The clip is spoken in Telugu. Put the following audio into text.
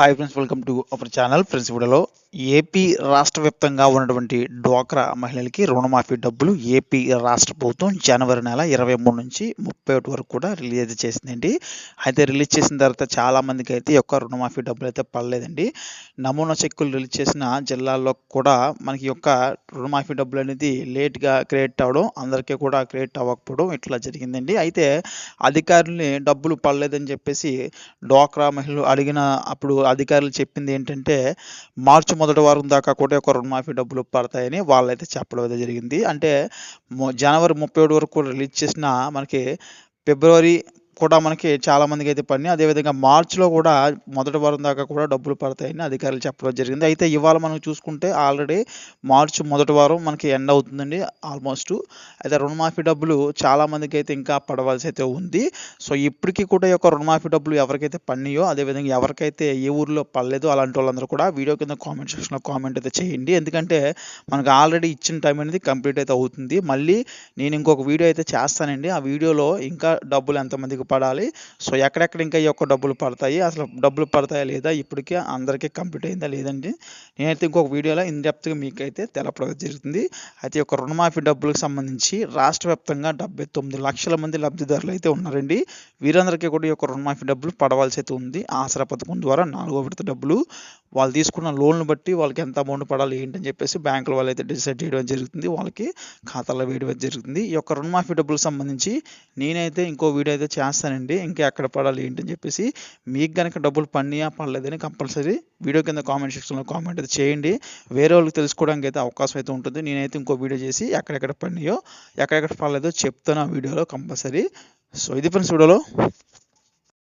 hi friends welcome to our channel. Friends video AP రాష్ట్ర వ్యాప్తంగా ఉన్నటువంటి డ్వాక్రా మహిళలకి రుణమాఫీ డబ్బులు ఏపీ రాష్ట్ర ప్రభుత్వం జనవరి నెల ఇరవై మూడు నుంచి ముప్పై ఒకటి వరకు కూడా రిలీజ్ చేసిందండి. అయితే రిలీజ్ చేసిన తర్వాత చాలా మందికి అయితే ఈ యొక్క రుణమాఫీ డబ్బులు అయితే పడలేదండి. నమూనా చెక్కులు రిలీజ్ చేసిన జిల్లాల్లో కూడా మనకి యొక్క రుణమాఫీ డబ్బులు అనేది లేట్గా క్రియేట్ అవ్వడం అందరికీ కూడా క్రియేట్ అవ్వకపోవడం ఇట్లా జరిగిందండి. అయితే అధికారుల్ని డబ్బులు పడలేదని చెప్పేసి డ్వాక్రా మహిళలు అడిగిన అప్పుడు అధికారులు చెప్పింది ఏంటంటే మార్చి మొదటి వారం దాకా కూడా ఒక రుణమాఫీ డబ్బులు పడతాయని వాళ్ళైతే చెప్పడం అయితే జరిగింది. అంటే జనవరి ముప్పై ఒకటి వరకు కూడా రిలీజ్ చేసిన మనకి ఫిబ్రవరి కూడా మనకి చాలా మందికి అయితే పడినాయి అదేవిధంగా మార్చిలో కూడా మొదటి వారం దాకా కూడా డబ్బులు పడతాయని అధికారులు చెప్పడం జరిగింది. అయితే ఇవాళ మనం చూసుకుంటే ఆల్రెడీ మార్చి మొదటి వారం మనకి ఎండ్ అవుతుందండి ఆల్మోస్ట్. అయితే రుణమాఫీ డబ్బులు చాలా మందికి అయితే ఇంకా పడవలసి అయితే ఉంది. సో ఇప్పటికీ కూడా ఈ యొక్క రుణమాఫీ డబ్బులు ఎవరికైతే పడినాయో అదేవిధంగా ఎవరికైతే ఏ ఊర్లో పడలేదో అలాంటి వాళ్ళందరూ కూడా వీడియో కింద కామెంట్ సెక్షన్లో కామెంట్ అయితే చేయండి. ఎందుకంటే మనకు ఆల్రెడీ ఇచ్చిన టైం అనేది కంప్లీట్ అయితే అవుతుంది. మళ్ళీ నేను ఇంకొక వీడియో అయితే చేస్తానండి. ఆ వీడియోలో ఇంకా డబ్బులు ఎంతమందికి పడాలి. సో ఎక్కడెక్కడ ఇంకా ఈ యొక్క డబ్బులు పడతాయి? అసలు డబ్బులు పడతాయా లేదా? ఇప్పటికే అందరికీ కంప్లీట్ అయిందా లేదండి. నేనైతే ఇంకొక వీడియోలో ఇన్ మీకైతే తెలపడం జరుగుతుంది అయితే ఈ యొక్క రుణమాఫీ డబ్బులకు సంబంధించి రాష్ట్ర వ్యాప్తంగా డెబ్బై తొమ్మిది లక్షల మంది లబ్ధిదారులు అయితే ఉన్నారండి. వీరందరికీ కూడా ఈ యొక్క రుణమాఫీ డబ్బులు పడవలసి అయితే ఉంది. ఆసరా పథకం ద్వారా నాలుగో విడత డబ్బులు వాళ్ళు తీసుకున్న లోన్లు బట్టి వాళ్ళకి ఎంత అమౌంట్ పడాలి ఏంటని చెప్పేసి బ్యాంకుల వాళ్ళు అయితే డిసైడ్ చేయడం జరుగుతుంది. వాళ్ళకి ఖాతాలో వేయడం జరుగుతుంది. ఈ యొక్క రుణమాఫీ డబ్బులకు సంబంధించి నేనైతే ఇంకో వీడియో అయితే చేస్తానండి. ఇంకా ఎక్కడ పడాలి ఏంటని చెప్పేసి మీకు కనుక డబ్బులు పడినాయా పడలేదని కంపల్సరీ వీడియో కింద కామెంట్ సెక్షన్లో కామెంట్ అయితే చేయండి. వేరే వాళ్ళకి తెలుసుకోవడానికి అయితే అవకాశం అయితే ఉంటుంది. నేనైతే ఇంకో వీడియో చేసి ఎక్కడెక్కడ పడినాయో ఎక్కడెక్కడ పడలేదో చెప్తాను ఆ వీడియోలో కంపల్సరీ. సో ఇది ఫ్రెండ్స్ వీడియోలో.